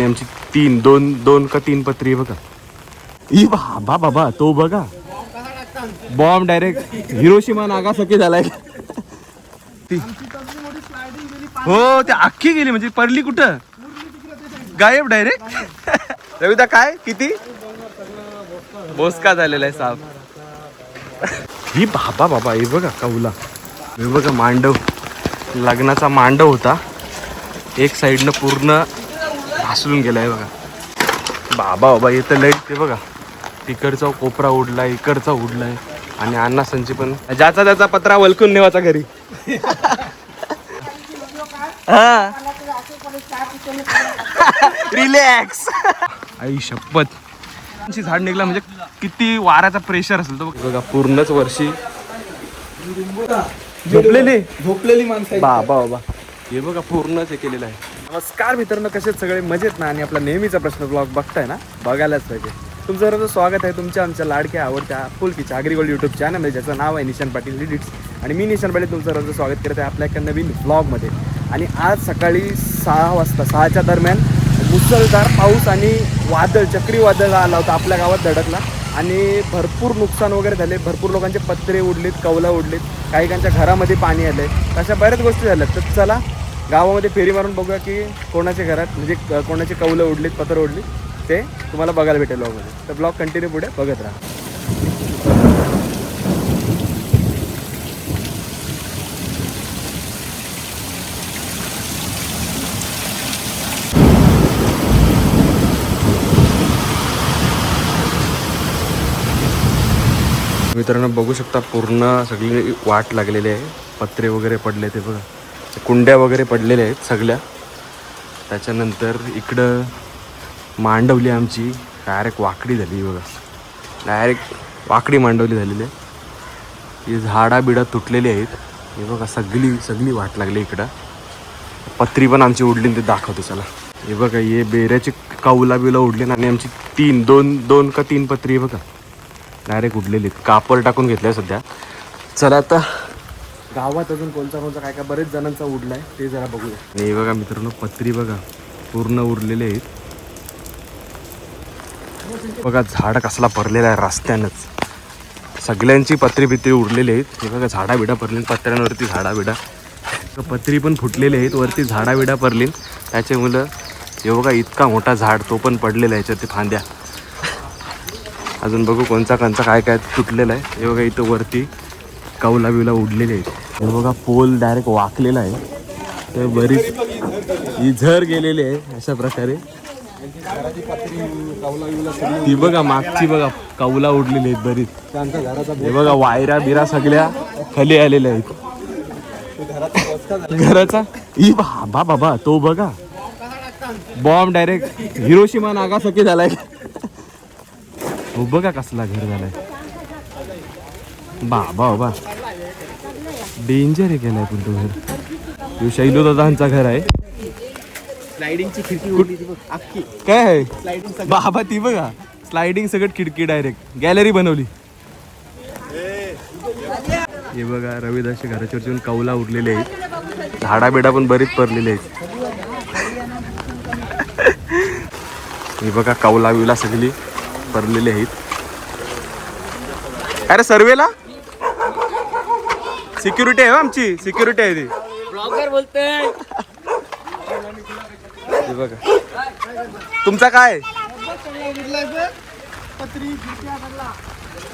आणि आमची तीन दोन दोन का तीन पत्री बघा. ई बाबा बाबा तो बघा. बॉम्ब डायरेक्ट हिरोशिमा नागासाकी झालाय. ती. हो ते अख्खी गेली म्हणजे पडली कुठं? गायब डायरेक्ट रविदा काय? किती? बोसका झालेला आहे साप. ही बाबा बाबा हे बघा कौला. हे बघा मांडव. लग्नाचा मांडव होता. एक साईडनं पूर्ण ढासळून गेलाय बघा. बाबा बाबा येतं लाइट ते बघा. तिकडचा कोपरा उडलाय इकडचा उडलाय. आणि अण्णा संची पण. ज्याचा त्याचा पत्रा वलकून नेवाचा घरी. हा. रिलॅक्स आई शपथ. झाड निघला म्हणजे किती वाऱ्याचा प्रेशर असेल तो बघा. पूर्णच वर्षी. झोपलेले. झोपलेली माणसं. बाबा बाबा. हे बघा पूर्णच हे केलेलं आहे. नमस्कार मित्रांनो कसे सगळे? मजेत ना? आणि आपला नेहमीचा प्रश्न ब्लॉग बघताय ना? बघायलाच पाहिजे. तुमचं सर्व स्वागत आहे तुमच्या आमच्या लाडक्या आवडत्या फुलकीच्या अग्रिगोल्ड युट्यूब चॅनल ज्याचं नाव आहे निशान पाटील लिडिट्स आणि मी निशान पाटील तुमचं सर्वांचं स्वागत करत आहे आपल्या एका नवीन ब्लॉगमध्ये आणि आज सकाळी सहा वाजता सहाच्या दरम्यान मुसळधार पाऊस आणि वादळ चक्रीवादळ आला होता आपल्या गावात धडकला. आणि भरपूर नुकसान वगैरे झाले. भरपूर लोकांचे पत्रे उडलेत कौला उडलेत. काही काहींच्या घरामध्ये पाणी आलं आहे अशा बऱ्याच गोष्टी झाल्या. तर चला गावामध्ये फेरी मारून बघूया की कोणाच्या घरात म्हणजे क- कोणाचे कौलं उडलीत पत्र उडली ते तुम्हाला बघायला भेटेल ब्लॉगमध्ये तर ब्लॉग कंटिन्यू पुढे बघत राहा. मित्रांनो बघू शकता पूर्ण सगळी वाट लागलेली आहे. पत्रे वगैरे पडले ते बघा. कुंड्या वगैरे पडलेल्या आहेत सगळ्या. त्याच्यानंतर इकडं मांडवली आमची डायरेक्ट वाकडी झाली बघा. डायरेक्ट वाकडी मांडवली झालेली आहे. ही झाडा बिडा तुटलेली आहेत. हे बघा सगळी सगळी वाट लागली इकडं. पत्री पण आमची उडली ते दाखवतो चला. हे बघा हे बेऱ्याची कौला बिला उडली आणि आमची तीन दोन दोन का तीन पत्री आहे बघा. डायरेक्ट उडलेली आहेत. कापर टाकून घेतल्या सध्या. चला आता गावात अजून कोणता कोणता काय काय बरेच जणांचा उडलाय ते जरा बघूया. आणि हे बघा मित्रांनो पत्री बघा. पूर्ण उरलेले आहेत. बघा झाड कसला पडलेला आहे रस्त्यानंच. सगळ्यांची पत्री बित्री उरलेली आहेत. हे बघा झाडा बिडा पडली पत्र्यांवरती झाडा बिडा पत्री पण फुटलेले आहेत. वरती झाडा बिडा पडली त्याच्यामुळं हे बघा इतका मोठा झाड तो पण पडलेला आहे याच्यात ते फांद्या. अजून बघू कोणचा कोणचा काय काय तुटलेला आहे. हे बघा इथं वरती कौला बिवला उडलेले आहेत. हे बघा पोल डायरेक्ट वाकलेला आहे. तर बरीच ही झर गेलेली आहे अशा प्रकारे. ती बघा मागची बघा कौला उडलेली आहेत बरीच. हे बघा वायरा बिरा सगळ्या खाली आलेल्या आहेत. घराचा? घराचा ई बाबा बाबा तो बघा. बॉम्ब डायरेक्ट हिरोशिमा नागासाकी झालाय. हो बघा कसला घर झालाय. बाबा बाबा डेंजर आहे केलाय पण तो घर शैलू दादांचा घर आहे स्लायडिंगची खिडकी अख्खी काय आहे बाबा ती बघा स्लायडिंग सगळं खिडकी डायरेक्ट गॅलरी बनवली. हे बघा रविदासच्या घराच्या वरती कौला उरलेले आहेत झाडा बिडा पण बरीच पडलेले आहेत हे बघा कौला बिवला सगळी पडलेली आहेत अरे सर्वेला सिक्युरिटी आहे हो आमची सिक्युरिटी आहे ती. ब्लॉगर बोलतोय. हे बघा. तुमचा काय?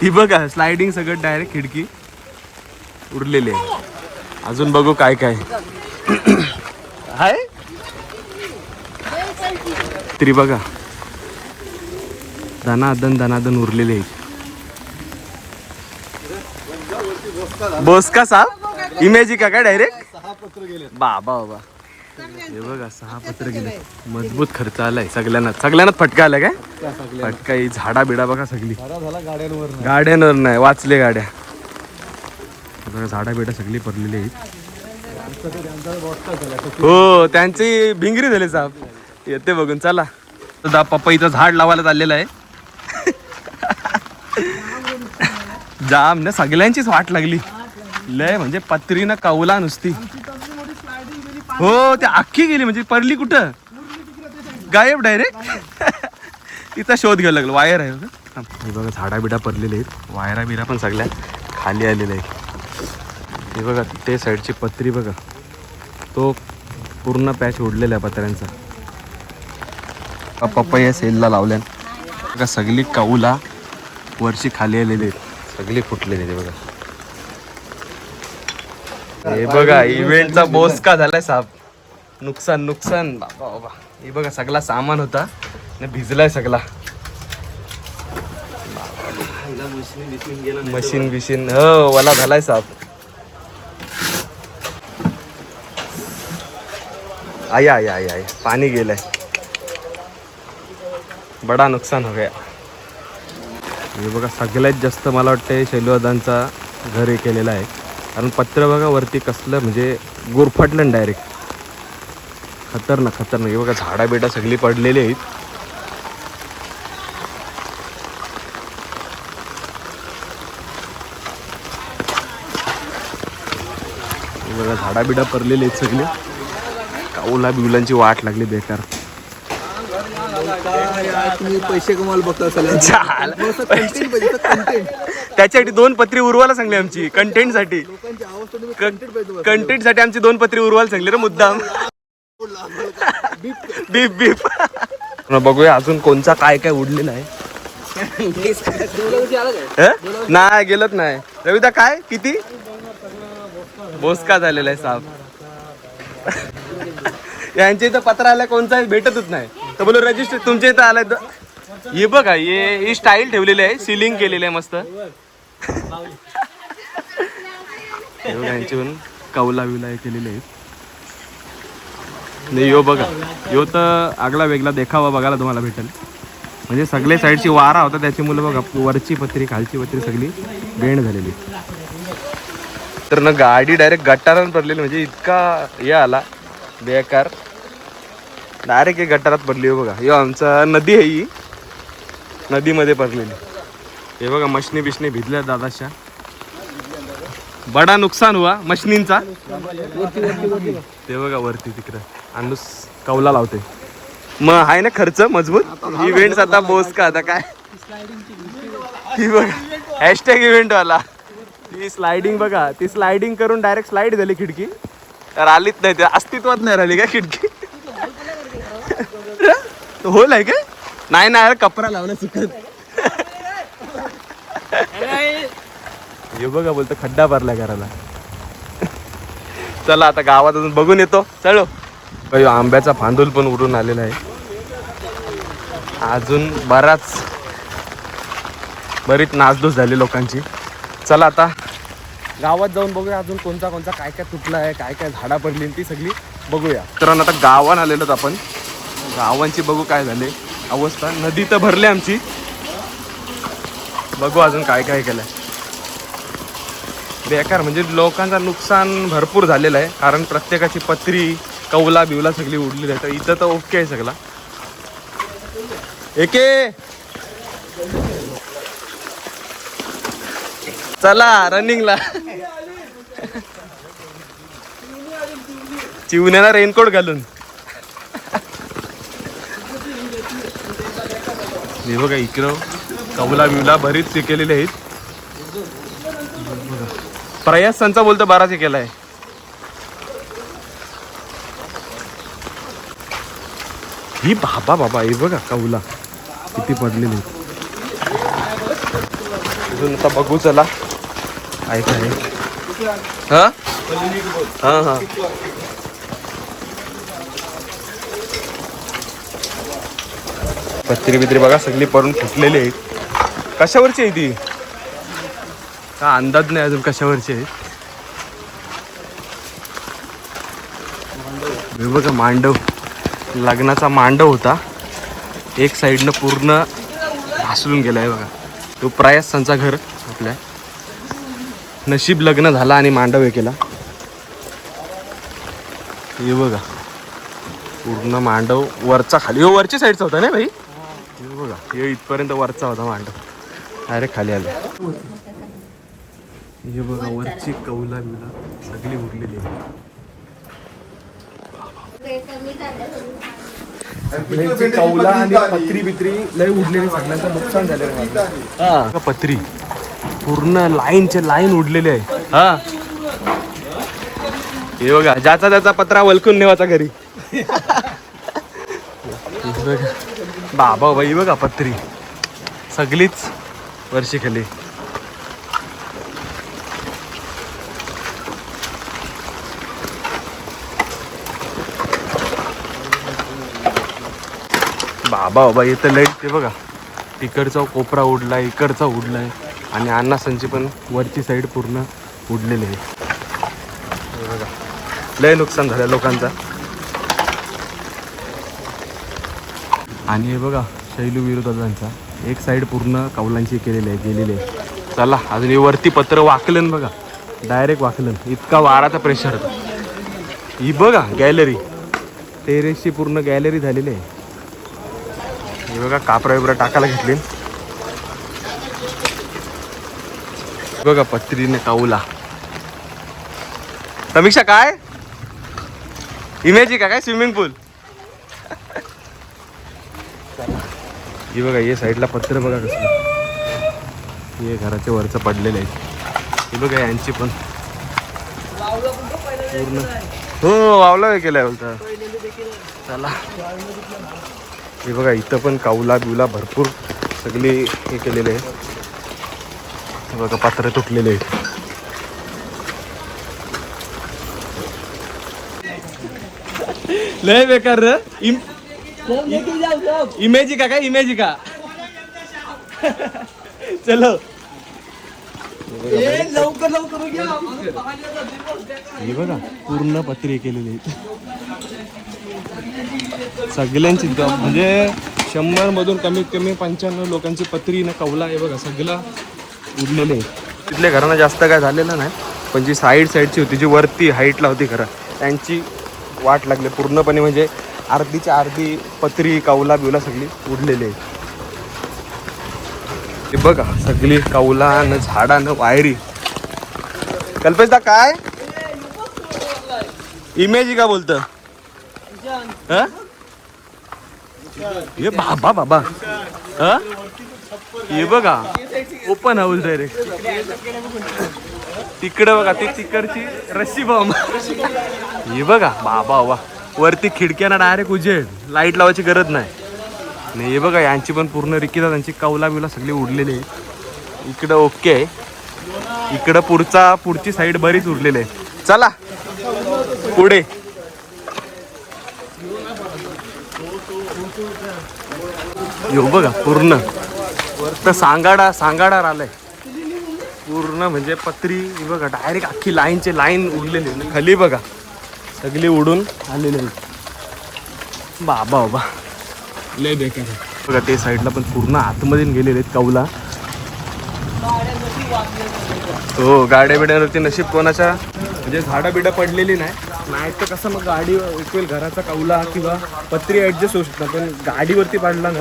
ती बघा स्लायडिंग सगळं डायरेक्ट खिडकी उरलेली आहे. अजून बघू काय काय. आहे? तरी बघा. धनादन धनादन उरलेले आहेत बोस का साहेब? इमेज का काय डायरेक्ट सहा पत्र गेले बाबा बाबा. हे बघा सहा पत्र गेले मजबूत खर्च आलाय. सगळ्यांना सगळ्यांनाच फटका आलाय काय? फटका ही झाडा बिडा बघा सगळी. गाड्यांवर नाही. गाड्यांवर नाही. वाचले गाड्या. बघा झाडा बिडा सगळी पडलेली आहेत. हो त्यांची भिंगरी झाली साहेब. येते बघून चला. तर पपईचं झाड लावायला चाललेलं आहे. जाम ना सगळ्यांचीच वाट लागली. लय म्हणजे पत्रीनं कौला नुसती. हो ते अख्खी गेली म्हणजे पडली कुठं? गायब डायरेक्ट तिचा शोध घ्यायला लागलो वायर आहे. हे बघा झाडा बिडा पडलेले आहेत. वायरा बिरा पण सगळ्या खाली आलेल्या आहेत. हे बघा ते साईडची पत्री बघा. तो पूर्ण पॅच उडलेला आहे पत्र्यांचा पपया सेलला लावल्या बघा सगळी काऊला वरची खाली आलेली आहेत. सगळी फुटलेली हे बघा. हे बघा इव्हेंटचा बोस का झालाय साप. नुकसान नुकसान. बाबा बाबा. हे बघा सगळा सामान होता. आणि भिजलाय सगळा. मशीन बिशीन हो वाला झालाय साप. आय आय आय आय. पाणी गेलंय. बडा नुकसान हो गया. हे बघा सगळ्यात जास्त मला वाटतं शैलवादांचा घर हे केलेलं आहे. कारण पत्र बघा वरती कसलं म्हणजे गोरफाटलं डायरेक्ट खतरनाक खतरनाक. हे बघा झाडा बेटा सगळी पडलेली आहेत. बघा झाडा बिडा पडलेले आहेत सगळे. काऊला बिवलांची वाट लागली बेकार. पैसे कमाल बघता त्याच्यासाठी दोन पत्री उरवायला सांगली आमची कंटेंटसाठी कंटेंटसाठी आमची दोन पत्री उरवायला सांगली रे मुद्दाम. Beep beep. बघूया अजून कोणचा काय काय उडलेला आहे? नाही गेलत नाही. रविता काय? किती? बोसका झालेला आहे साप. यांच्या इथं पत्र आलं कोणचा भेटतच नाही. तर बोलो रजिस्टर तुमच्या इथं आलाय तर हे बघा हे ही स्टाईल ठेवलेली आहे सिलिंग केलेली आहे मस्त. हे बघा कौला विला हे केलेले आहेत नाही यो बघा यो तर आगला वेगळा देखावा बघायला तुम्हाला भेटेल. म्हणजे सगळे साईडची वारा होता त्याची मुलं बघा वरची पत्री खालची पत्री सगळी बेंड झालेली. तर ना गाडी डायरेक्ट गट्टारान पडलेली म्हणजे इतका हे आला बेकार. डायरेक्ट एक गटारात पडली हो बघा. हे आमचा नदी आहे ही. नदीमध्ये पडलेली. हे बघा मशनी बिशनी भिजल्या दादाशा बडा नुकसान हुआ मशनींचा. ते बघा वरती तिकडं. अनुस कौला लावते. मग आहे ना खर्च मजबूत? इव्हेंट आता बोस का आता काय? ती बघा. हॅशटॅग इव्हेंट वाला. ती स्लायडिंग बघा. ती स्लायडिंग करून डायरेक्ट स्लाईड झाली खिडकी. तर आलीच नाही ते अस्तित्वात नाही राहिली का खिडकी? होल आहे काय? नाही ना कपडा लावला चुकत हे बघा बोलतो खड्डा भरला घराला. चला आता गावात अजून बघून येतो. चलो. आंब्याचा फांदूल पण उडून आलेला आहे. अजून बराच बरीच नासधूस झाली लोकांची. चला आता. गावात जाऊन बघूया अजून कोणता कोणता काय काय तुटला आहे काय काय झाडा पडली ती सगळी बघूया. तर आता गावात आलेलोत आपण. गावांची बघू काय झाले. अवस्था. नदी तर भरली आमची. बघू अजून काय काय केलंय. बेकार म्हणजे लोकांचं नुकसान भरपूर झालेलं आहे. कारण प्रत्येकाची पत्री कौला बिवला सगळी उडली आहे. तर इथं तर ओके आहे सगळा. एके! चला रनिंगला. चिवण्याला रेनकोट घालून. हे बघा इकडं कौला बिवला बरीच केलेली आहेत. प्रयास संचा बोलतो बाराशे केलाय. ही बाबा बाबा हे बघा कौला किती पडलेली अजून आता बघू चला. ऐका काय हा? हा हा. पत्री बित्री बघा सगळी पडून फुटलेली आहेत. कशावरची आहे ती? का अंदाज नाही अजून कशावरची आहे. बघा मांडव. लग्नाचा मांडव होता. एक साईडनं पूर्ण भासलून गेला आहे बघा. तो प्रयासांचा घर आपल्या. नशीब लग्न झाला आणि मांडव हे केला. हे बघा. पूर्ण मांडव वरचा खाली. हो वरच्या साईडचा होता ना भाई? बघा हे इथपर्यंत वरचा होता मांडव. डायरेक्ट खाली आलं. हे बघा वरची कौला बिवला सगळी उरलेली आहे. कौला आणि पत्री बित्री लय उडलेली सगळ्यांचं नुकसान झालेलं आहे हा. पत्री. पूर्ण लाईनचे लाईन उडलेले आहे. हा. हे बघा ज्याचा त्याचा पत्रा वलकून नेवाचा घरी. बाबा बाई बघा पत्री. सगळीच वर्षी खाली. बाबा बाबा इथं लाइट ते बघा. तिकडचा कोपरा उडलाय इकडचा उडलाय. आणि अण्णासांची पण वरची साईड पूर्ण उडलेली आहे. बघा. लय नुकसान झालं लोकांचा. आणि हे बघा शैलू विरोधांचा एक साईड पूर्ण कौलांची केलेली आहे गेलेली आहे. चला अजून हे वरती पत्र वाकलं बघा. डायरेक्ट वाकलं इतका वाराचा प्रेशर होता ही बघा गॅलरी टेरेसची पूर्ण गॅलरी झालेली आहे. हे बघा कापरा विपरा टाकायला घेतली. बघा पत्रीने काऊला समीक्षा काय? इमेज का? काय? स्विमिंग पूल ही बघा हे साईडला पत्र बघा कसं हे घराच्या वरचं पडलेलं आहे. हे बघा यांची पण. पूर्ण. हो वावला केलाय बोलता चला. हे बघा इथं पण काऊला बिवला भरपूर सगळे हे केलेले आहे. बघा पात्र तुटलेले आहेत. लय बेकार र. इम इमेजी का काय इमेजी का चलो लवकर लवकर हे बघा पूर्ण पत्रे केलेली सगळ्यांची द- म्हणजे शंभर मधून कमीत कमी पंच्याण्णव लोकांची पत्री ना कवला आहे बघा सगळं उडलेले आहे. तिथल्या घरांना जास्त काय झालेलं नाही पण जी साईड साईडची होती जी वरती हाईटला होती घरं त्यांची वाट लागली पूर्णपणे. म्हणजे अर्धीच्या अर्धी पत्री कावला बिवला सगळी उडलेली आहे ते बघा सगळी कौला न झाडा न वायरी. कल्पेशदा काय? इमेज का बोलत? हे? बाबा बाबा. हे? बघा. ओपन हाऊस डायरेक्ट तिकडे बघा ती तिकडची रस्सी बॉम्ब हे बघा बाबा वा. वरती खिडक्यांना डायरेक्ट उजेड. लाइट लावायची गरज नाही. नाही हे बघा यांची पण पूर्ण रिकिता त्यांची कौला बिवला सगळी उडलेली आहे. इकडं ओके आहे. इकडं पुढचा पुढची साईड बरीच उरलेली आहे. चला. पुढे. यो बघा पूर्ण. तर सांगाडा सांगाडा आलाय पूर्ण म्हणजे पत्री बघा डायरेक्ट अख्खी लाईनचे लाईन उडलेली आहे. खाली बघा. सगळी उडून आलेली आहे बाबा बाबा. लय बेकार. बघा ते साईडला पण पूर्ण आतमध्ये गेलेले आहेत कौला. हो गाड्या बिड्यांवरती नशीब कोणाच्या? म्हणजे झाडं बिडं पडलेली नाही. नाही तर कसं मग गाडी उकवेल घराचा कौला किंवा पत्री ॲडजस्ट होऊ शकतात पण गाडीवरती पडला ना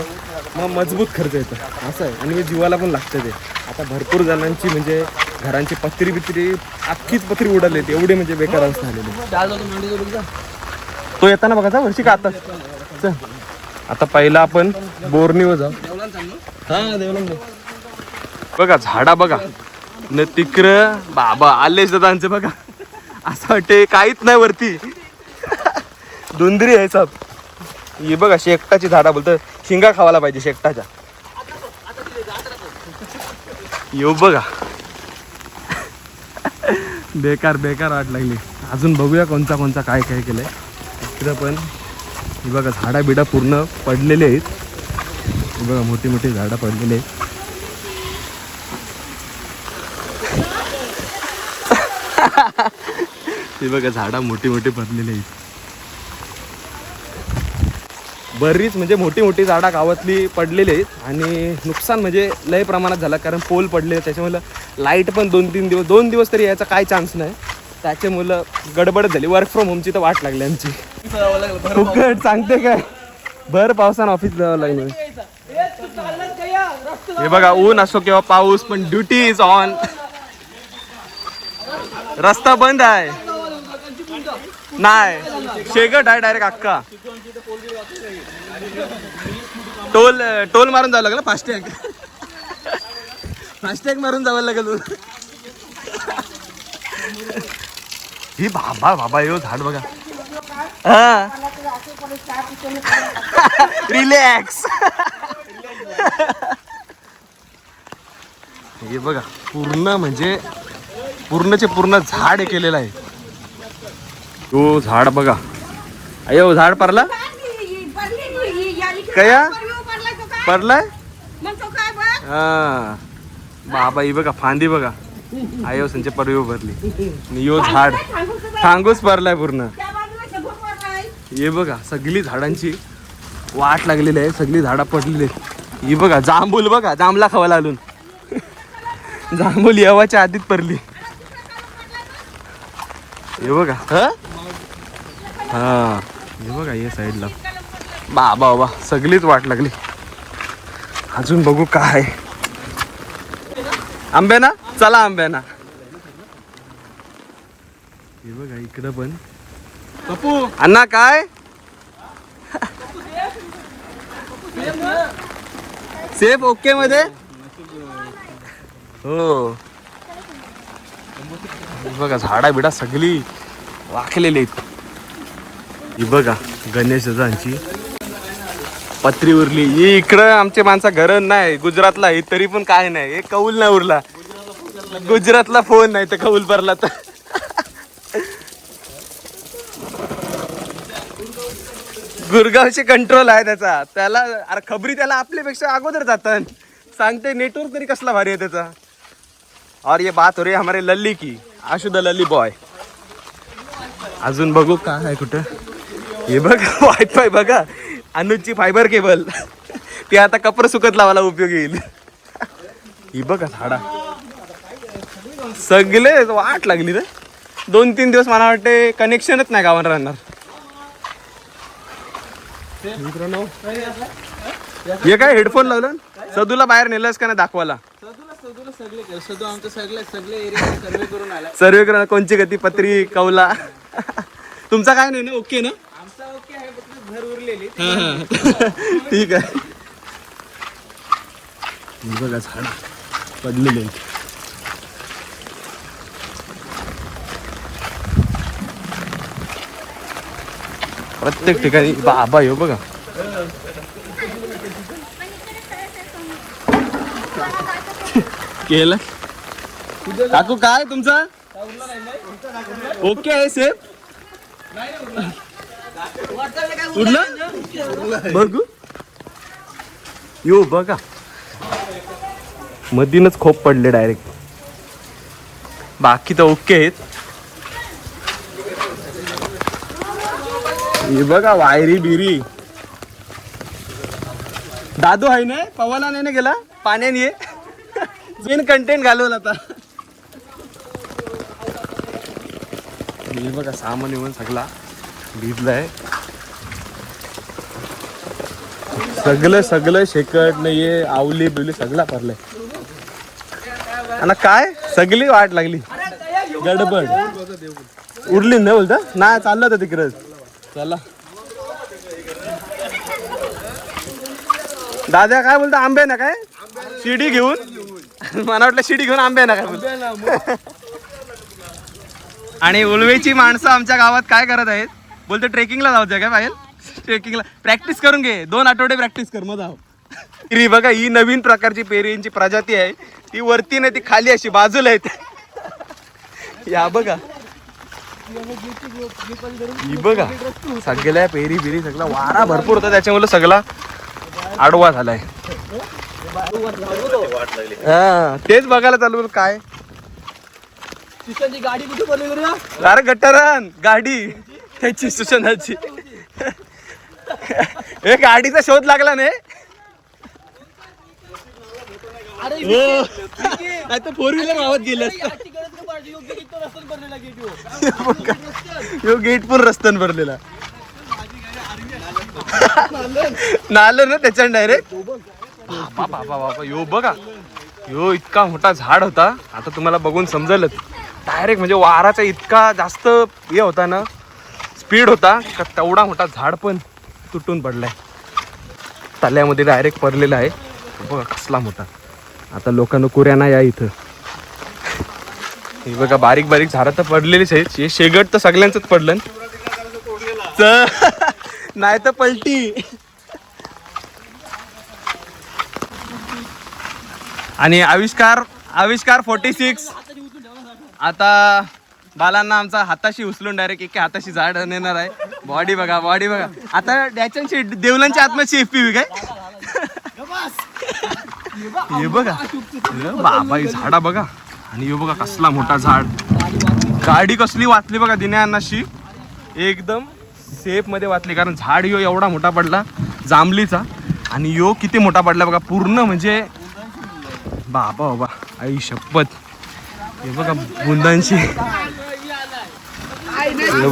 मग मजबूत खर्च येतो. असं आहे. आणि जीवाला पण लागतं ते. आता भरपूर जणांची म्हणजे घरांची पत्री बित्री अख्खीच पत्री उडाली एवढी म्हणजे बेकार अवस्था झालेली तो येताना बघा वर्षी का आता? चल. आता पहिला आपण बोरनीवर जाऊ. हा बघा झाडा बघा. न तिकडं बाबा आलेच दादांचे बघा. असं वाटते काहीच नाही वरती. धुंदरी आहे सब. ही बघा शेकटाची झाडा बोलतं. शिंगा खावायला पाहिजे शेकटाच्या. येऊ बघा. बेकार बेकार वाट लागली. अजून बघूया कोणता कोणता काय काय केलं आहे तिथं पण हे बघा झाडा बिडा पूर्ण पडलेले आहेत. हे बघा मोठी मोठी झाडं पडलेली आहेत. हे बघा झाडा मोठी मोठी पडलेली आहेत. बरीच म्हणजे मोठी मोठी झाडा गावातली पडलेली आहेत आणि नुकसान म्हणजे लय प्रमाणात झालं कारण पोल पडले त्याच्यामुळं लाइट पण दोन तीन दिवस दोन दिवस तरी यायचा काय चान्स नाही. त्याच्यामुळं गडबड झाली. वर्क फ्रॉम होमची तर वाट लागली आमची. फुकट सांगते काय? भर पावसानं ऑफिस जावं लागलं. हे बघा ऊन असो किंवा पाऊस पण ड्युटी इज ऑन रस्ता बंद आहे. नाही. शेगट आहे डायरेक्ट अक्का. टोल टोल मारून जावं लागलं फास्टॅग फास्टॅग मारून जावं लागेल. ही बाबा बाबा यो झाड बघा. हा. रिलॅक्स हे बघा पूर्ण म्हणजे पूर्णचे पूर्ण झाड हे केलेलं आहे. तो झाड बघा. अयो झाड पडला? कया? पडलाय? हा. बाबा ही बघा फांदी बघा. आयो संचे परवी भरली आणि यो झाड. सांगूच पडलाय पूर्ण. हे बघा सगळी झाडांची वाट लागलेली आहे. सगळी झाडं पडलेली आहेत. ही बघा जांभूल बघा जांभला खावा लागून जांभूल येवाच्या आधीच पडली. हे बघा. हा? हा. हे बघा या साईडला. बाबा बाबा सगळीच वाट लागली. अजून बघू काय आंब्याना? चला आंब्याना. हे बघा इकडं पण. पप्पू! अण्णा काय? सेफ ओके मध्ये? हो. हे बघा झाडा बिडा सगळी वाकलेली आहेत. ही बघा गणेशजांची पत्री उरली. ही इकडं आमचे माणसा घर नाही गुजरातला आहे तरी पण काय नाही. हे कौल नाही उरला. गुजरातला फोन नाही तर कौल भरला तर. गुरगावचे कंट्रोल आहे त्याचा. त्याला अरे खबरी त्याला आपल्यापेक्षा अगोदर जातात सांगते नेटवर्क तरी कसला भारी आहे त्याचा. और ये बात हो रही है हमारे लल्ली की आशु द लल्ली बॉय अजून बघू काय आहे कुठं. हे बघा वायफाय बघा. अनुजची फायबर केबल ती आता कपर सुकत लावायला उपयोगी येईल. ही बघा झाडा. सगळे वाट लागली रे. दोन तीन दिवस मला वाटते कनेक्शनच नाही गावात राहणार. हे काय हेडफोन लावलं? सदूला बाहेर नेलंस का नाही दाखवायला? सर्वे करून आला. सर्वे करा कोणची गती? पत्री कौला. तुमचा काय नाही ना? ओके ना? ठीक आहे. बघा झाड पडलेले. प्रत्येक ठिकाणी बाबा येऊ बघा. केलं? काकू काय तुमचा? ओके आहे सेफ? उडलं? बघू. यो बघा. मधीनच खोप पडले डायरेक्ट बाकी तर ओके आहेत. हे बघा वायरी बिरी. दादू आहे ना? पवाला नाही ना गेला? पाण्याने ये. मेन कंटेंट घालवल आता. हे बघा सामान येऊन सगळा भिजलाय. सगळं सगळं शेकट नाहीये आवली बिवली सगळा भरलंय आणि काय? सगळी वाट लागली. गडबड. उरली नाही बोलता? नाही चाललं होतं तिकडं. चला. दादा काय बोलता? आंबे ना काय? शिडी घेऊन? मला वाटलं शिडी घेऊन आंबे ना काय बोलतो? आणि उलवेची माणसं आमच्या गावात काय करत आहेत? बोलते ट्रेकिंगला जाऊ द्या काय पाहिजे ट्रेकिंगला प्रॅक्टिस करून घे. दोन आठवडे प्रॅक्टिस कर. मग जाऊ बघा ही नवीन प्रकारची पेरींची प्रजाती आहे. ती वरती नाही ती खाली अशी बाजूला आहे. या बघा. ही बघा सगळ्या पेरी बिरी सगळा वारा भरपूर होता. त्याच्यामुळे सगळा आडवा झालाय. हा तेच बघायला चालू काय? गाडी कुठे अरे गटारान गाडी. त्याची सुशनाची हे गाडीचा शोध लागला नाही अरे नाही तर फोर व्हीलर गावात गेलं. यो गेट पण रस्त्यान भरलेला. नालं ना त्याच्यानं डायरेक्ट बाबा बाबा बाबा यो बघा. यो इतका मोठा झाड होता. आता तुम्हाला बघून समजलच. डायरेक्ट म्हणजे वाराचा इतका जास्त हे होता ना स्पीड होता का तेवढा मोठा झाड पण. तुटून पडलाय. तल्यामध्ये डायरेक्ट पडलेला आहे. बघा कसला मोठा. आता लोकांना कुऱ्यांना या इथं. हे बघा बारीक बारीक झाडं तर पडलेलीच आहेत. हे शेगट तर सगळ्यांचंच पडलं. च- नाही तर पलटी. आणि आविष्कार आविष्कार फोर्टी सिक्स आता बालांना आमचा हाताशी उचलून डायरेक्ट एका हाताशी झाड नेणार आहे. बॉडी बघा बॉडी बघा. आता डॅचनची देवलांच्या आत्म्याची एफ पी काय? हे बघा. बाबा ही झाडा बघा. आणि हे बघा कसला मोठा झाड. गाडी कसली वाचली बघा दिन्या एकदम सेफमध्ये वाचली कारण झाड यो एवढा मोठा पडला जांभलीचा आणि यो किती मोठा पडला बघा पूर्ण म्हणजे बाबा बाबा आई शपथ. हे बघा बुंदांची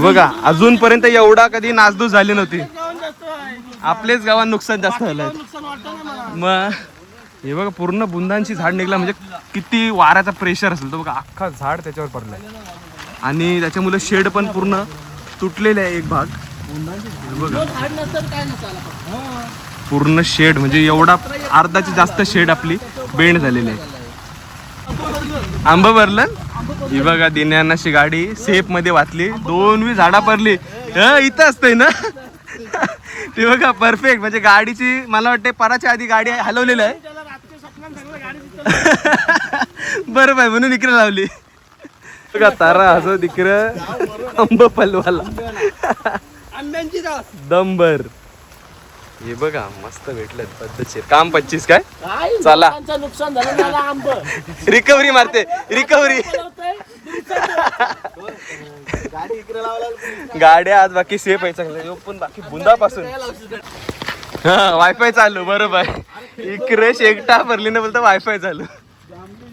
बघा अजूनपर्यंत एवढा कधी नासधूस झाली नव्हती. आपलेच गावात नुकसान जास्त झालं मग हे बघा पूर्ण बुंदांची झाड निघला. म्हणजे किती वाऱ्याचा प्रेशर असेल तर बघा अख्खा झाड त्याच्यावर पडलाय. आणि त्याच्यामुळे शेड पण पूर्ण तुटलेले आहे एक भाग. बघा. पूर्ण शेड म्हणजे एवढा अर्धाची जास्त शेड आपली बेंड झालेली आहे. आंब भरलं? ही बघा दिन्यानाशी गाडी सेफमध्ये वाचली. दोन वी झाडा पडली. ह, इथं असतंय ना? ते बघा परफेक्ट म्हणजे गाडीची मला वाटते पराच्या आधी गाडी हलवलेली आहे. बरोबर आहे म्हणून इकडे लावली. बघा तारा असं तिकडं. आंब पलवाला. दंबर. हे बघा मस्त भेटलं पद्धतशीर. काम पच्चीस काय? चला. लोकांचं नुकसान झालं मला आंब. रिकव्हरी मारते रिकव्हरी. गाडी इकडे लावला गाड्या आज बाकी सेफ आहे चांगलं ह्यो पण बाकी बुंदापासून. हा वायफाय चालू बरोबर. इकडे शेकटा भरली ना बोलता वायफाय चालू.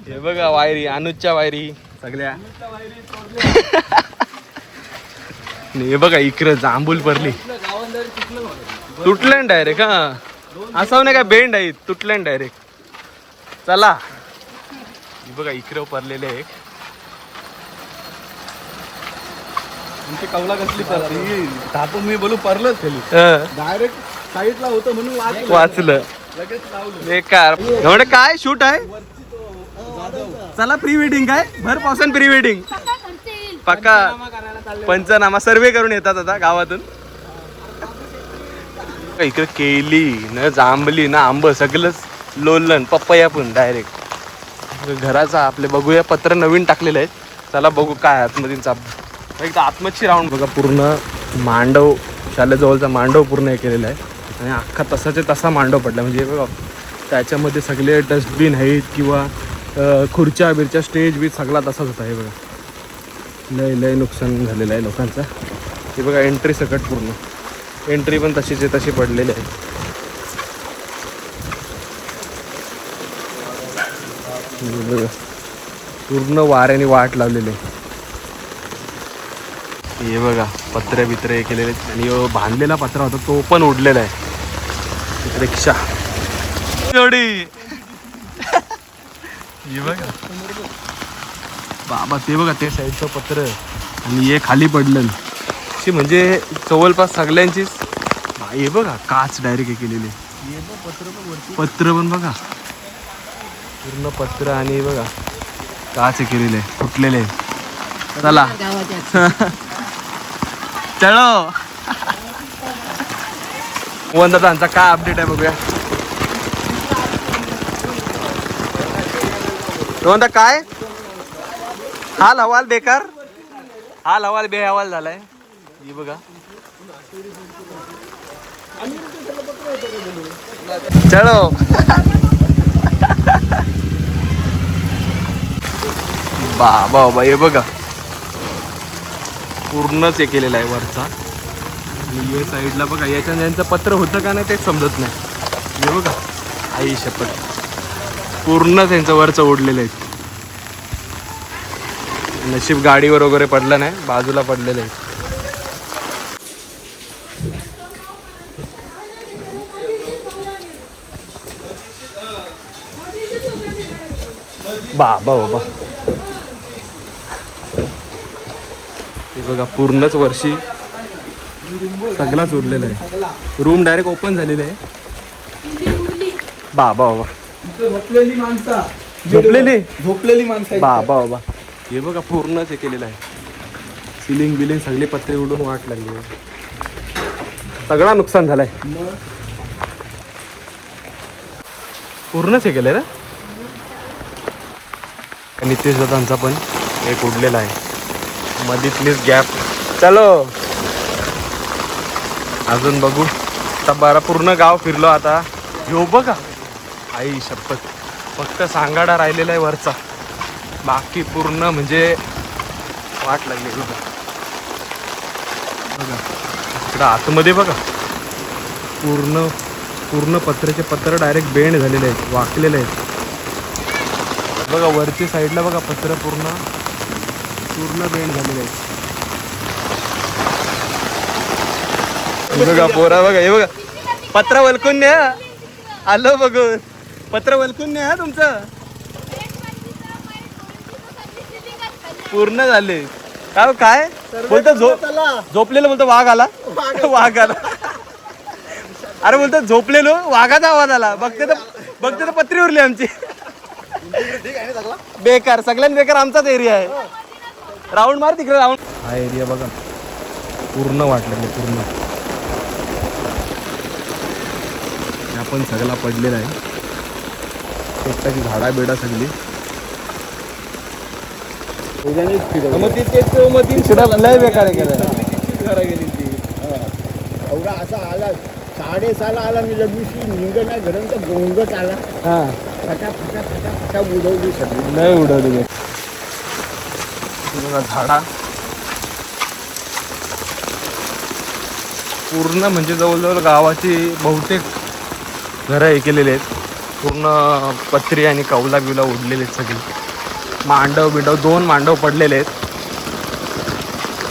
हे बघा वायरी अनुजच्या वायरी सगळ्या. आणि हे बघा इकडे जांभूल पडली तुटलं डायरेक्ट हा. असं नाही का बेंड आहे तुटलं डायरेक्ट चला. बघा इकडे पडलेले आहे तुमची कवला कसली पडली? मी बोलू परलंच खाली. हं. डायरेक्ट साईडला होतं म्हणून वाचलं. वाचलं. लगेच लावलं. बेकार. एवढं काय शूट आहे? चला प्री वेडिंग काय? भर पावसान प्री वेडिंग पक्का. पंचनामा सर्वे करून येतात आता गावातून. इकडे केली न जांभली ना आंब सगळंच लोलन पप्पया पण डायरेक्ट घराचा आपले बघूया पत्र नवीन टाकलेले आहेत. चला बघू काय आतमधींचा एकदा आतमधची राऊंड बघा पूर्ण मांडव शालेजवळचा मांडव पूर्ण हे केलेला आहे. आणि अख्खा तसाचे तसा मांडव पडला. म्हणजे बघा त्याच्यामध्ये सगळे डस्टबिन आहेत किंवा खुर्च्या बिरच्या स्टेज बीज सगळा तसाच होता हे बघा. लय लय नुकसान झालेलं आहे लोकांचं. हे बघा एंट्री सकट पूर्ण. एंट्री पण तशीच आहे तशी पडलेली आहे. बघा. पूर्ण वाऱ्याने वाट लावलेली आहे. हे बघा पत्रे बित्रे हे केलेले आणि बांधलेला पत्रा होता तो पण उडलेला आहे. रिक्षा. एवढी. बघा. बाबा ते बघा ते साईडचं पत्र. आणि हे खाली पडलं. अशी म्हणजे जवळपास सगळ्यांचीच. हे बघा काच डायरेक्ट हे केलेली. पत्र पण बघा. पूर्ण पत्र आणि हे बघा. काच हे केलेले आहे फुटलेले. चला. चलो. वंदाचा काय अपडेट आहे बघूया. वंदा काय? हाल हवाल बेकार. हाल हवाल बेहवाल झालाय. ही बघा. चलो बाबा हे बघा. पूर्णच हे केलेलं आहे वरचा. आणि या साईडला बघा याच्या यांचं पत्र होतं का नाही तेच समजत नाही. हे बघा. आई शपथ. पूर्ण त्यांचं वरचं ओढलेलं आहे. नशीब गाडीवर वगैरे पडलं नाही बाजूला पडलेलं आहे. बाबा बाबा. हे बघा पूर्णच वर्षी सगळाच उरलेला आहे. रूम डायरेक्ट ओपन झालेलं आहे. बाबा बाबा. झोपलेली माणसा. झोपलेली? झोपलेली माणसं. बाबा बाबा. हे बघा पूर्णच हे केलेलं आहे. सिलिंग बिलिंग सगळे पत्रे उडून वाट लागली. सगळा नुकसान झालाय. पूर्णच हे केलं रे नितेश दादांचा पण एक उडलेला आहे. मधीतलीच गॅप चलो. अजून बघू. आता बारा पूर्ण गाव फिरलो आता. ह्यो बघा आई शपथ. फक्त सांगाडा राहिलेला आहे वरचा. बाकी पूर्ण म्हणजे वाट लागली बघा. बघा. इकडं आतमध्ये बघा. पूर्ण पूर्ण पत्र्याचे पत्र डायरेक्ट बेंड झालेले आहेत वाकलेले आहेत. बघा वरची साईडला बघा पत्र पूर्ण. पूर्ण बेंड झालेले आहेत हे बघा पोरा बघा हे बघा. पत्र वलकून न्या. आलो बघून पत्र वलकून न्या तुमचं. पूर्ण झाले. काय हो, काय? बोलतो झोप झोपलेलं बोलतो वाघ आला. वाघ आला. अरे बोलतो झोपलेलो वाघाचा आवाज आला. बघते तर बघते तर पत्री उरली आमची. बेकार सगळ्यात बेकार आमचाच एरिया आहे. राऊंड मार तिकडे राऊंड. हा एरिया बघा. पूर्ण वाटलेलं आहे, पूर्ण. हा पण सगळा पडलेला आहे. एकटाची झाडा बेडा सगळी. मग ते तेच मग लय बेकार आहे घरा गेली ती एवढा असा आला साडेसहाला आला मी लग्नीशी निघ नाही घरांचा गोंगच आला. हा. फटा सगळी. लय उडवली बघा झाडा. पूर्ण म्हणजे जवळजवळ गावाची बहुतेक घरं हे केलेली आहेत. पूर्ण पत्री आणि कौला बिवला उडलेले आहेत सगळी. मांडव बिंडव दोन मांडव पडलेले आहेत.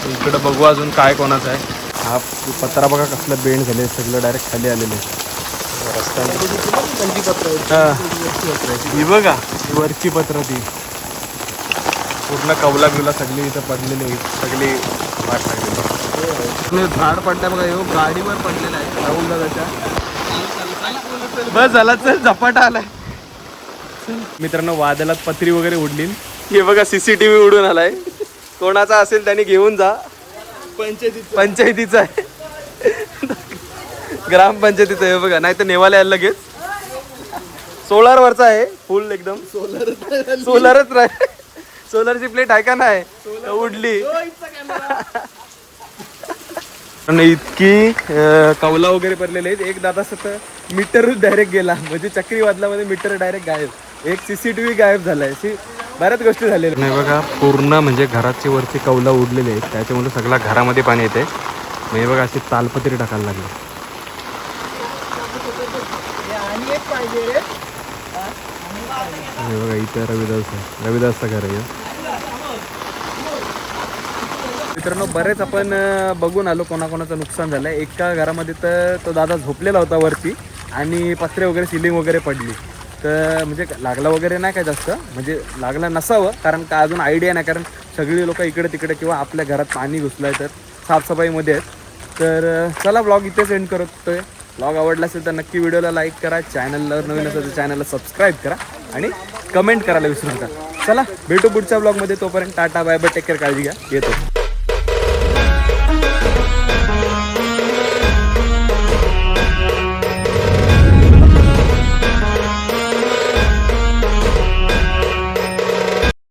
इकडं बघू अजून काय कोणाचं आहे. हा पत्रा बघा कसलं बेंड झाले सगळं डायरेक्ट खाली आलेलं आहे. हा. बघा ही वरची पत्र ती. पूर्ण कौला बिवला सगळी इथं पडलेली. सगळी वाट लागलेली झाड पडल्या बघा ह्यो गाडीवर पडलेला आहे. राहुल दादाच्या बस झाला चल झपाटा आलाय. मित्रांनो वादळात पत्री वगैरे उडली हे बघा सीसीटीव्ही उडून आलाय. कोणाचा असेल त्याने घेऊन जा. पंचायतीत पंचायतीचा आहे. ग्रामपंचायतीचा आहे बघा नाही तर नेवाला यायला लगेच. सोलार वरचा आहे फुल एकदम. सोलर सोलारच राहील सोलारची प्लेट आहे का नाही? उडली. आणि इतकी कौला वगैरे पडलेले आहेत. एक दादा तर मीटरच डायरेक्ट गेला. म्हणजे चक्रीवादलामध्ये मीटर डायरेक्ट गायब. एक सीसीटीव्ही गायब झालाय. अशी बऱ्याच गोष्टी झालेल्या नाही बघा पूर्ण म्हणजे घराची वरची कौला उडलेली आहेत. त्याच्यामुळे सगळ्या घरामध्ये पाणी येते म्हणजे बघा अशी तालपत्री टाकायला लागली. हे बघा इथं रविदास रविदासचा घर आहे मित्रांनो बरेच आपण बघून आलो कोणाकोणाचं नुकसान झालंय. एका घरामध्ये तर तो दादा झोपलेला होता वरती आणि पत्रे वगैरे सिलिंग वगैरे पडली. तर म्हणजे लागला वगैरे नाही काय जास्त. म्हणजे लागला नसावं कारण का अजून आयडिया नाही. कारण सगळी लोक इकडे तिकडे किंवा आपल्या घरात पाणी घुसलंय तर साफसफाईमध्ये आहेत. तर चला ब्लॉग इथेच एंड करतोय. ब्लॉग आवडला असेल तर नक्की व्हिडिओला लाईक करा. चॅनलला नवीन असेल तर चॅनलला सबस्क्राईब करा आणि कमेंट करायला विसरू नका. चला भेटू पुढच्या ब्लॉगमध्ये तोपर्यंत tata bye bye take care काळजी घ्या. येतो.